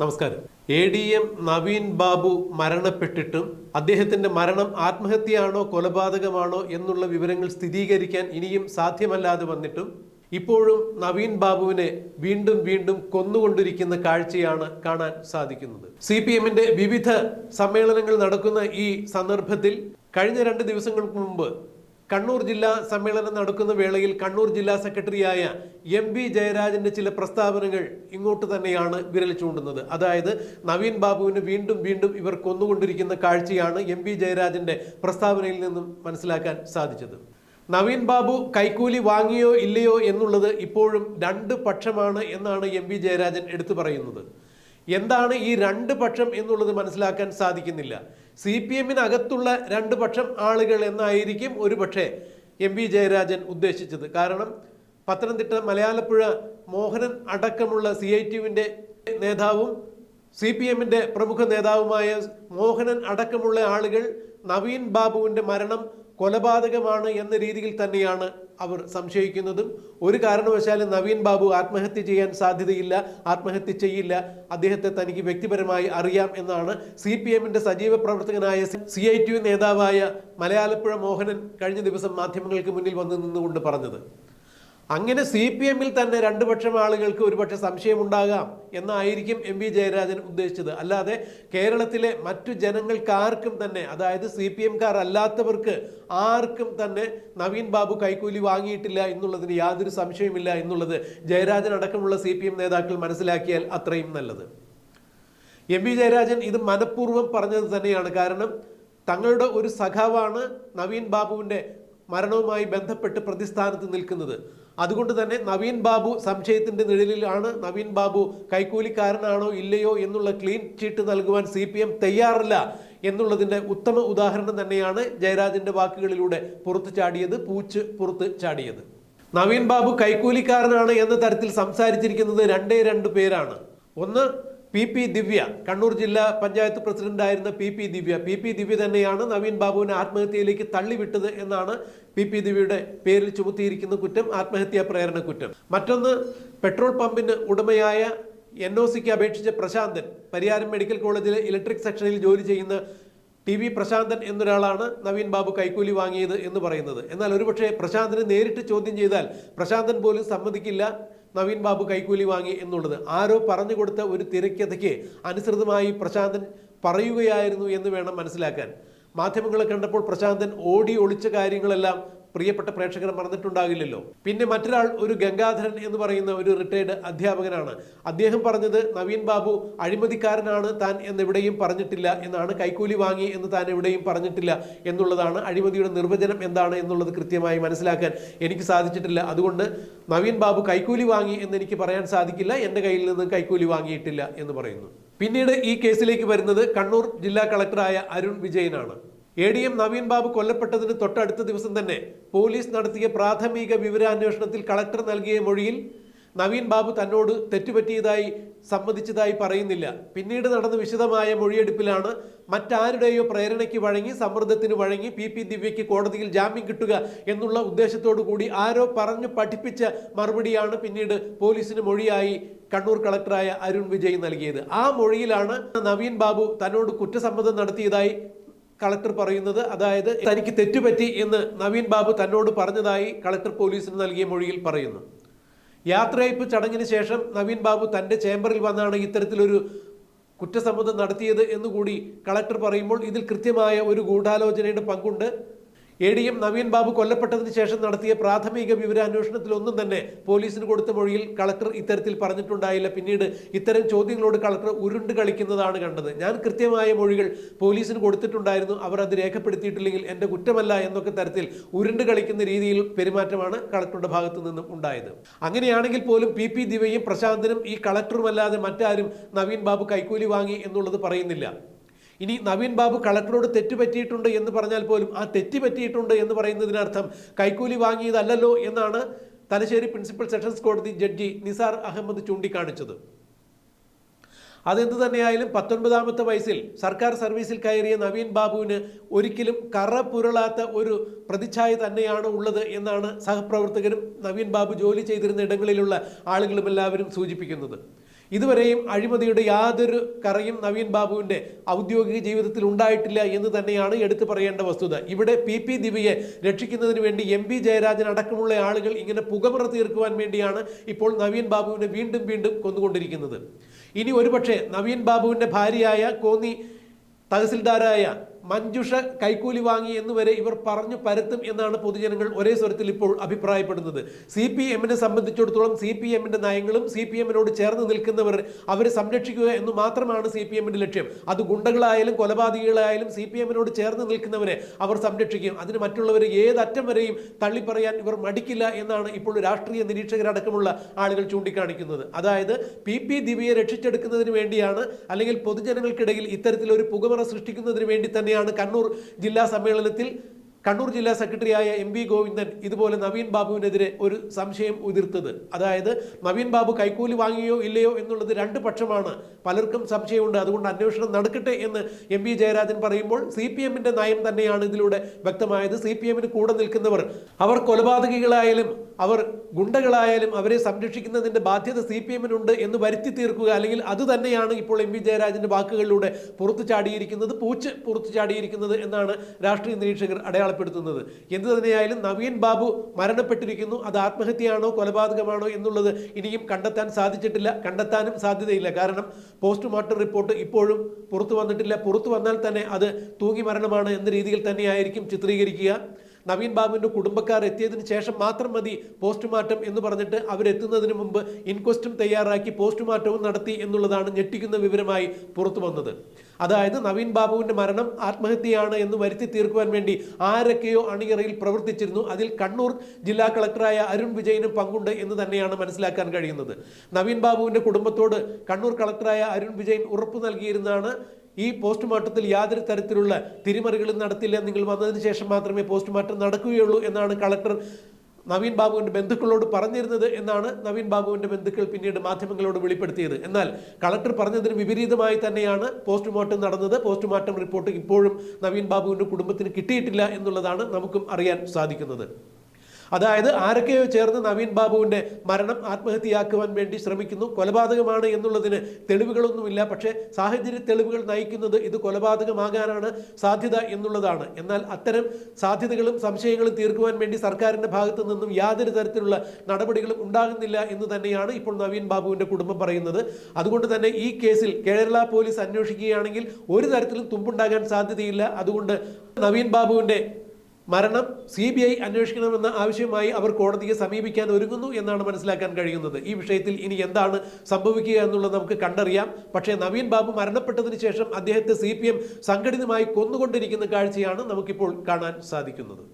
നമസ്കാരം. A D M Naveen Babu മരണപ്പെട്ടിട്ടും അദ്ദേഹത്തിന്റെ മരണം ആത്മഹത്യയാണോ കൊലപാതകമാണോ എന്നുള്ള വിവരങ്ങൾ സ്ഥിരീകരിക്കാൻ ഇനിയും സാധ്യമല്ലാതെ വന്നിട്ടും ഇപ്പോഴും നവീൻ ബാബുവിനെ വീണ്ടും വീണ്ടും കൊന്നുകൊണ്ടിരിക്കുന്ന കാഴ്ചയാണ് കാണാൻ സാധിക്കുന്നത്. സി പി എമ്മിന്റെ വിവിധ സമ്മേളനങ്ങൾ നടക്കുന്ന ഈ സന്ദർഭത്തിൽ കഴിഞ്ഞ രണ്ട് ദിവസങ്ങൾക്ക് മുമ്പ് കണ്ണൂർ ജില്ലാ സമ്മേളനം നടക്കുന്ന വേളയിൽ കണ്ണൂർ ജില്ലാ സെക്രട്ടറിയായ എം ബി ജയരാജന്റെ ചില പ്രസ്താവനകൾ ഇങ്ങോട്ട് തന്നെയാണ് വിരൽ ചൂണ്ടുന്നത്. അതായത് നവീൻ ബാബുവിന് വീണ്ടും വീണ്ടും ഇവർ കൊന്നുകൊണ്ടിരിക്കുന്ന കാഴ്ചയാണ് എം ബി ജയരാജന്റെ പ്രസ്താവനയിൽ നിന്നും മനസ്സിലാക്കാൻ സാധിച്ചത്. നവീൻ ബാബു കൈക്കൂലി വാങ്ങിയോ ഇല്ലയോ എന്നുള്ളത് ഇപ്പോഴും രണ്ട് പക്ഷമാണ് എന്നാണ് എം ബി ജയരാജൻ എടുത്തു പറയുന്നത്. എന്താണ് ഈ രണ്ട് പക്ഷം എന്നുള്ളത് മനസ്സിലാക്കാൻ സാധിക്കുന്നില്ല. സി പി എമ്മിനകത്തുള്ള രണ്ട് പക്ഷം ആളുകൾ എന്നായിരിക്കും ഒരു പക്ഷേ എം വി ജയരാജൻ ഉദ്ദേശിച്ചത്. കാരണം പത്തനംതിട്ട മലയാളപ്പുഴ മോഹനൻ അടക്കമുള്ള സി ഐ ടിയുവിന്റെ നേതാവും സി പി എമ്മിന്റെ പ്രമുഖ നേതാവുമായ മോഹനൻ അടക്കമുള്ള ആളുകൾ നവീൻ ബാബുവിന്റെ മരണം കൊലപാതകമാണ് എന്ന രീതിയിൽ തന്നെയാണ് അവർ സംശയിക്കുന്നതും ഒരു കാരണവശാലും നവീൻ ബാബു ആത്മഹത്യ ചെയ്യാൻ സാധ്യതയില്ല ആത്മഹത്യ ചെയ്യില്ല. അദ്ദേഹത്തെ തനിക്ക് വ്യക്തിപരമായി അറിയാം എന്നാണ് സി പി എമ്മിന്റെ സജീവ പ്രവർത്തകനായ സി ഐ ടി യു നേതാവായ മലയാളപ്പുഴ മോഹനൻ കഴിഞ്ഞ ദിവസം മാധ്യമങ്ങൾക്ക് മുന്നിൽ വന്നു നിന്നുകൊണ്ട് പറഞ്ഞത്. അങ്ങനെ സി പി എമ്മിൽ തന്നെ രണ്ടുപക്ഷം ആളുകൾക്ക് ഒരുപക്ഷെ സംശയമുണ്ടാകാം എന്നായിരിക്കും എം വി ജയരാജൻ ഉദ്ദേശിച്ചത്. അല്ലാതെ കേരളത്തിലെ മറ്റു ജനങ്ങൾക്കാർക്കും തന്നെ അതായത് സി പി എംകാർ അല്ലാത്തവർക്ക് ആർക്കും തന്നെ നവീൻ ബാബു കൈക്കൂലി വാങ്ങിയിട്ടില്ല എന്നുള്ളതിന് യാതൊരു സംശയമില്ല എന്നുള്ളത് ജയരാജൻ അടക്കമുള്ള സി നേതാക്കൾ മനസ്സിലാക്കിയാൽ അത്രയും നല്ലത്. എം വി ജയരാജൻ ഇത് മനഃപൂർവം പറഞ്ഞത് തന്നെയാണ്. കാരണം തങ്ങളുടെ ഒരു സഖാവാണ് നവീൻ ബാബുവിന്റെ മരണവുമായി ബന്ധപ്പെട്ട് പ്രതിസ്ഥാനത്ത് നിൽക്കുന്നത്. അതുകൊണ്ട് തന്നെ നവീൻ ബാബു സംശയത്തിന്റെ നിഴലിലാണ്. നവീൻ ബാബു കൈക്കൂലിക്കാരനാണോ ഇല്ലയോ എന്നുള്ള ക്ലീൻ ചീട്ട് നൽകുവാൻ സി പി എം തയ്യാറില്ല എന്നുള്ളതിന്റെ ഉത്തമ ഉദാഹരണം തന്നെയാണ് ജയരാജന്റെ വാക്കുകളിലൂടെ പുറത്തു ചാടിയത് പൂച്ച് പുറത്ത് ചാടിയത്. നവീൻ ബാബു കൈക്കൂലിക്കാരനാണ് എന്ന തരത്തിൽ സംസാരിച്ചിരിക്കുന്നത് രണ്ടേ രണ്ട് പേരാണ്. ഒന്ന് പി പി ദിവ്യ കണ്ണൂർ ജില്ലാ പഞ്ചായത്ത് പ്രസിഡന്റായിരുന്ന P P Divya. P P Divya തന്നെയാണ് നവീൻ ബാബുവിനെ ആത്മഹത്യയിലേക്ക് തള്ളിവിട്ടത് എന്നാണ് പി പി ദിവ്യയുടെ പേരിൽ ചുമത്തിയിരിക്കുന്ന കുറ്റം ആത്മഹത്യാ പ്രേരണ കുറ്റം. മറ്റൊന്ന് പെട്രോൾ പമ്പിന് ഉടമയായ എൻ ഒ സിക്ക് അപേക്ഷിച്ച പ്രശാന്തൻ പരിയാരം മെഡിക്കൽ കോളേജിലെ ഇലക്ട്രിക് സെക്ഷനിൽ ജോലി ചെയ്യുന്ന ടി വി പ്രശാന്തൻ എന്നൊരാളാണ് നവീൻ ബാബു കൈക്കൂലി വാങ്ങിയത് എന്ന് പറയുന്നത്. എന്നാൽ ഒരുപക്ഷെ പ്രശാന്തനെ നേരിട്ട് ചോദ്യം ചെയ്താൽ പ്രശാന്തൻ പോലും സമ്മതിക്കില്ല. നവീൻ ബാബു കൈക്കൂലി വാങ്ങി എന്നുള്ളത്. ആരോ പറഞ്ഞു കൊടുത്ത ഒരു തിരക്കഥയ്ക്ക് അനുസൃതമായി പ്രശാന്തൻ പറയുകയായിരുന്നു എന്ന് വേണം മനസ്സിലാക്കാൻ. മാധ്യമങ്ങളെ കണ്ടപ്പോൾ പ്രശാന്തൻ ഓടി ഒളിച്ച കാര്യങ്ങളെല്ലാം പ്രിയപ്പെട്ട പ്രേക്ഷകർ മറന്നിട്ടുണ്ടാകില്ലല്ലോ. പിന്നെ മറ്റൊരാൾ ഒരു ഗംഗാധരൻ എന്ന് പറയുന്ന ഒരു റിട്ടയർഡ് അധ്യാപകനാണ്. അദ്ദേഹം പറഞ്ഞത് നവീൻ ബാബു അഴിമതിക്കാരനാണ് താൻ എന്നെവിടെയും പറഞ്ഞിട്ടില്ല എന്നാണ്. കൈക്കൂലി വാങ്ങി എന്ന് താൻ എവിടെയും പറഞ്ഞിട്ടില്ല എന്നുള്ളതാണ് അഴിമതിയുടെ നിർവചനം എന്താണ് എന്നുള്ളത് കൃത്യമായി മനസ്സിലാക്കാൻ എനിക്ക് സാധിച്ചിട്ടില്ല. അതുകൊണ്ട് നവീൻ ബാബു കൈക്കൂലി വാങ്ങി എന്ന് എനിക്ക് പറയാൻ സാധിക്കില്ല. എന്റെ കയ്യിൽ നിന്ന് കൈക്കൂലി വാങ്ങിയിട്ടില്ല എന്ന് പറയുന്നു. പിന്നീട് ഈ കേസിലേക്ക് വരുന്നത് കണ്ണൂർ ജില്ലാ കളക്ടറായ അരുൺ വിജയനാണ്. A D M Naveen Babu കൊല്ലപ്പെട്ടതിന് തൊട്ടടുത്ത ദിവസം തന്നെ പോലീസ് നടത്തിയ പ്രാഥമിക വിവരാന്വേഷണത്തിൽ കളക്ടർ നൽകിയ മൊഴിയിൽ നവീൻ ബാബു തന്നോട് തെറ്റുപറ്റിയതായി സമ്മതിച്ചതായി പറയുന്നില്ല. പിന്നീട് നടന്ന വിശദമായ മൊഴിയെടുപ്പിലാണ് മറ്റാരുടെയോ പ്രേരണയ്ക്ക് വഴങ്ങി സമ്മർദ്ദത്തിന് വഴങ്ങി പി പി ദിവ്യയ്ക്ക് കോടതിയിൽ ജാമ്യം കിട്ടുക എന്നുള്ള ഉദ്ദേശത്തോടു കൂടി ആരോ പറഞ്ഞു പഠിപ്പിച്ച മറുപടിയാണ് പിന്നീട് പോലീസിന് മൊഴിയായി കണ്ണൂർ കളക്ടറായ അരുൺ വിജയ് നൽകിയത്. ആ മൊഴിയിലാണ് നവീൻ ബാബു തന്നോട് കുറ്റസമ്മതം നടത്തിയതായി കളക്ടർ പറയുന്നത് അതായത് തനിക്ക് തെറ്റുപറ്റി എന്ന് നവീൻ ബാബു തന്നോട് പറഞ്ഞതായി കളക്ടർ പോലീസിന് നൽകിയ മൊഴിയിൽ പറയുന്നു. യാത്രയയപ്പ് ചടങ്ങിന് ശേഷം നവീൻ ബാബു തന്റെ ചേംബറിൽ വന്നാണ് ഇത്തരത്തിലൊരു കുറ്റസമ്മതം നടത്തിയത് എന്നുകൂടി കളക്ടർ പറയുമ്പോൾ ഇതിൽ കൃത്യമായ ഒരു ഗൂഢാലോചനയുടെ പങ്കുണ്ട്. A D M Naveen Babu കൊല്ലപ്പെട്ടതിന് ശേഷം നടത്തിയ പ്രാഥമിക വിവരാന്വേഷണത്തിൽ ഒന്നും തന്നെ പോലീസിന് കൊടുത്ത മൊഴിയിൽ കളക്ടർ ഇത്തരത്തിൽ പറഞ്ഞിട്ടുണ്ടായില്ല. പിന്നീട് ഇത്തരം ചോദ്യങ്ങളോട് കളക്ടർ ഉരുണ്ട് കളിക്കുന്നതാണ് കണ്ടത്. ഞാൻ കൃത്യമായ മൊഴികൾ പോലീസിന് കൊടുത്തിട്ടുണ്ടായിരുന്നു. അവർ അത് രേഖപ്പെടുത്തിയിട്ടില്ലെങ്കിൽ എന്റെ കുറ്റമല്ല എന്നൊക്കെ തരത്തിൽ ഉരുണ്ട് കളിക്കുന്ന രീതിയിൽ പെരുമാറ്റമാണ് കളക്ടറുടെ ഭാഗത്തു നിന്നും ഉണ്ടായത്. അങ്ങനെയാണെങ്കിൽ പോലും പി പി ദിവയും പ്രശാന്തനും ഈ കളക്ടറുമല്ലാതെ മറ്റാരും നവീൻ ബാബു കൈക്കൂലി വാങ്ങി എന്നുള്ളത് പറയുന്നില്ല. ഇനി നവീൻ ബാബു കളക്ടറോട് തെറ്റുപറ്റിയിട്ടുണ്ട് എന്ന് പറഞ്ഞാൽ പോലും ആ തെറ്റ് പറ്റിയിട്ടുണ്ട് എന്ന് പറയുന്നതിനർത്ഥം കൈക്കൂലി വാങ്ങിയതല്ലല്ലോ എന്നാണ് തലശ്ശേരി പ്രിൻസിപ്പൽ സെഷൻസ് കോടതി ജഡ്ജി നിസാർ അഹമ്മദ് ചൂണ്ടിക്കാണിച്ചത്. അതെന്ത് തന്നെയായാലും പത്തൊൻപതാമത്തെ വയസ്സിൽ സർക്കാർ സർവീസിൽ കയറിയ നവീൻ ബാബുവിന് ഒരിക്കലും കറ പുരളാത്ത ഒരു പ്രതിച്ഛായ തന്നെയാണ് ഉള്ളത് എന്നാണ് സഹപ്രവർത്തകരും നവീൻ ബാബു ജോലി ചെയ്തിരുന്ന ഇടങ്ങളിലുള്ള ആളുകളും എല്ലാവരും സൂചിപ്പിക്കുന്നത്. ഇതുവരെയും അഴിമതിയുടെ യാതൊരു കറയും നവീൻ ബാബുവിന്റെ ഔദ്യോഗിക ജീവിതത്തിൽ ഉണ്ടായിട്ടില്ല എന്ന് തന്നെയാണ് എടുത്തു പറയേണ്ട വസ്തുത. ഇവിടെ പി പി ദിവ്യയെ രക്ഷിക്കുന്നതിന് വേണ്ടി എം പി ജയരാജൻ അടക്കമുള്ള ആളുകൾ ഇങ്ങനെ പുകമറ തീർക്കുവാൻ വേണ്ടിയാണ് ഇപ്പോൾ നവീൻ ബാബുവിനെ വീണ്ടും വീണ്ടും കൊന്നുകൊണ്ടിരിക്കുന്നത്. ഇനി ഒരുപക്ഷെ നവീൻ ബാബുവിന്റെ ഭാര്യയായ കോന്നി തഹസിൽദാരായ മഞ്ജുഷ കൈക്കൂലി വാങ്ങി എന്ന് വരെ ഇവർ പറഞ്ഞു പരത്തും എന്നാണ് പൊതുജനങ്ങൾ ഒരേ സ്വരത്തിൽ ഇപ്പോൾ അഭിപ്രായപ്പെടുന്നത്. സി പി എമ്മിനെ സംബന്ധിച്ചിടത്തോളം സി പി എമ്മിന്റെ നയങ്ങളും സി പി എമ്മിനോട് ചേർന്ന് നിൽക്കുന്നവർ അവരെ സംരക്ഷിക്കുക എന്ന് മാത്രമാണ് സി പി എമ്മിന്റെ ലക്ഷ്യം. അത് ഗുണ്ടകളായാലും കൊലപാതകികളായാലും സി പി എമ്മിനോട് ചേർന്ന് നിൽക്കുന്നവരെ അവർ സംരക്ഷിക്കും. അതിന് മറ്റുള്ളവരെ ഏതറ്റം വരെയും തള്ളിപ്പറയാൻ ഇവർ മടിക്കില്ല എന്നാണ് ഇപ്പോൾ രാഷ്ട്രീയ നിരീക്ഷകരടക്കമുള്ള ആളുകൾ ചൂണ്ടിക്കാണിക്കുന്നത്. അതായത് പി പി ദിവ്യയെ രക്ഷിച്ചെടുക്കുന്നതിന് വേണ്ടിയാണ് അല്ലെങ്കിൽ പൊതുജനങ്ങൾക്കിടയിൽ ഇത്തരത്തിലൊരു പുകമറ സൃഷ്ടിക്കുന്നതിന് വേണ്ടി തന്നെയാണ് കണ്ണൂർ ജില്ലാ സമ്മേളനത്തിൽ. കണ്ണൂർ ജില്ലാ സെക്രട്ടറിയായ എം വി ഗോവിന്ദൻ ഇതുപോലെ നവീൻ ബാബുവിനെതിരെ ഒരു സംശയം ഉതിർത്തത്. അതായത് നവീൻ ബാബു കൈക്കൂലി വാങ്ങിയോ ഇല്ലയോ എന്നുള്ളത് രണ്ട് പക്ഷമാണ്. പലർക്കും സംശയമുണ്ട്. അതുകൊണ്ട് അന്വേഷണം നടക്കട്ടെ എന്ന് എം വി ജയരാജൻ പറയുമ്പോൾ സി പി എമ്മിന്റെ നയം തന്നെയാണ് ഇതിലൂടെ വ്യക്തമായത്. സി പി എമ്മിന് കൂടെ നിൽക്കുന്നവർ അവർ കൊലപാതകികളായാലും അവർ ഗുണ്ടകളായാലും അവരെ സംരക്ഷിക്കുന്നതിന്റെ ബാധ്യത സി പി എമ്മിനുണ്ട് എന്ന് വരുത്തി തീർക്കുക. അല്ലെങ്കിൽ അത് തന്നെയാണ് ഇപ്പോൾ എം വി ജയരാജന്റെ വാക്കുകളിലൂടെ പുറത്തു ചാടിയിരിക്കുന്നത് പൂച്ച് പുറത്തു ചാടിയിരിക്കുന്നത് എന്നാണ് രാഷ്ട്രീയ നിരീക്ഷകർ അടയാളപ്പെടുത്തുന്നത്. എന്ത് തന്നെയായാലും നവീൻ ബാബു മരണപ്പെട്ടിരിക്കുന്നു. അത് ആത്മഹത്യയാണോ കൊലപാതകമാണോ എന്നുള്ളത് ഇനിയും കണ്ടെത്താൻ സാധിച്ചിട്ടില്ല. കണ്ടെത്താനും സാധ്യതയില്ല. കാരണം പോസ്റ്റ്മോർട്ടം റിപ്പോർട്ട് ഇപ്പോഴും പുറത്തു വന്നിട്ടില്ല. പുറത്തു വന്നാൽ തന്നെ അത് തൂങ്ങി മരണമാണ് എന്ന രീതിയിൽ തന്നെയായിരിക്കും ചിത്രീകരിക്കുക. നവീൻ ബാബുവിന്റെ കുടുംബക്കാർ എത്തിയതിന് ശേഷം മാത്രം മതി പോസ്റ്റ്മോർട്ടം എന്ന് പറഞ്ഞിട്ട് അവരെത്തുന്നതിന് മുമ്പ് ഇൻക്വസ്റ്റും തയ്യാറാക്കി പോസ്റ്റ്മോർട്ടവും നടത്തി എന്നുള്ളതാണ് ഞെട്ടിക്കുന്ന വിവരമായി പുറത്തു വന്നത്. അതായത് നവീൻ ബാബുവിന്റെ മരണം ആത്മഹത്യയാണ് എന്ന് വരുത്തി തീർക്കുവാൻ വേണ്ടി ആരൊക്കെയോ അണിയറയിൽ പ്രവർത്തിച്ചിരുന്നു. അതിൽ കണ്ണൂർ ജില്ലാ കളക്ടറായ അരുൺ വിജയനും പങ്കുണ്ട് എന്ന് തന്നെയാണ് മനസ്സിലാക്കാൻ കഴിയുന്നത്. നവീൻ ബാബുവിന്റെ കുടുംബത്തോട് കണ്ണൂർ കളക്ടറായ അരുൺ വിജയൻ ഉറപ്പു നൽകിയിരുന്നതാണ് ഈ പോസ്റ്റ്മോർട്ടത്തിൽ യാതൊരു തരത്തിലുള്ള തിരിമറികളും നടത്തില്ല. നിങ്ങൾ വന്നതിന് ശേഷം മാത്രമേ പോസ്റ്റ്മോർട്ടം നടക്കുകയുള്ളൂ എന്നാണ് കളക്ടർ നവീൻ ബാബുവിന്റെ ബന്ധുക്കളോട് പറഞ്ഞിരുന്നത് എന്നാണ് നവീൻ ബാബുവിന്റെ ബന്ധുക്കൾ പിന്നീട് മാധ്യമങ്ങളോട് വെളിപ്പെടുത്തിയത്. എന്നാൽ കളക്ടർ പറഞ്ഞതിന് വിപരീതമായി തന്നെയാണ് പോസ്റ്റ്മോർട്ടം നടന്നത്. പോസ്റ്റ്മോർട്ടം റിപ്പോർട്ട് ഇപ്പോഴും നവീൻ ബാബുവിന്റെ കുടുംബത്തിന് കിട്ടിയിട്ടില്ല എന്നുള്ളതാണ് നമുക്കും അറിയാൻ സാധിക്കുന്നത്. അതായത് ആരൊക്കെയോ ചേർന്ന് നവീൻ ബാബുവിന്റെ മരണം ആത്മഹത്യയാക്കുവാൻ വേണ്ടി ശ്രമിക്കുന്നു. കൊലപാതകമാണ് എന്നുള്ളതിന് തെളിവുകളൊന്നുമില്ല. പക്ഷേ സാഹചര്യ തെളിവുകൾ നയിക്കുന്നത് ഇത് കൊലപാതകമാകാനാണ് സാധ്യത എന്നുള്ളതാണ്. എന്നാൽ അത്തരം സാധ്യതകളും സംശയങ്ങളും തീർക്കുവാൻ വേണ്ടി സർക്കാരിന്റെ ഭാഗത്തു നിന്നും യാതൊരു തരത്തിലുള്ള നടപടികളും ഉണ്ടാകുന്നില്ല എന്ന് തന്നെയാണ് ഇപ്പോൾ നവീൻ ബാബുവിന്റെ കുടുംബം പറയുന്നത്. അതുകൊണ്ട് തന്നെ ഈ കേസിൽ കേരള പോലീസ് അന്വേഷിക്കുകയാണെങ്കിൽ ഒരു തരത്തിലും തുമ്പുണ്ടാകാൻ സാധ്യതയില്ല. അതുകൊണ്ട് നവീൻ ബാബുവിന്റെ മരണം സി ബി ഐ അന്വേഷിക്കണമെന്ന ആവശ്യമായി അവർ കോടതിയെ സമീപിക്കാൻ ഒരുങ്ങുന്നു എന്നാണ് മനസ്സിലാക്കാൻ കഴിയുന്നത്. ഈ വിഷയത്തിൽ ഇനി എന്താണ് സംഭവിക്കുക എന്നുള്ളത് നമുക്ക് കണ്ടറിയാം. പക്ഷേ നവീൻ ബാബു മരണപ്പെട്ടതിന് ശേഷം അദ്ദേഹത്തെ സി പി എം സംഘടിതമായി കൊന്നുകൊണ്ടിരിക്കുന്ന കാഴ്ചയാണ് നമുക്കിപ്പോൾ കാണാൻ സാധിക്കുന്നത്.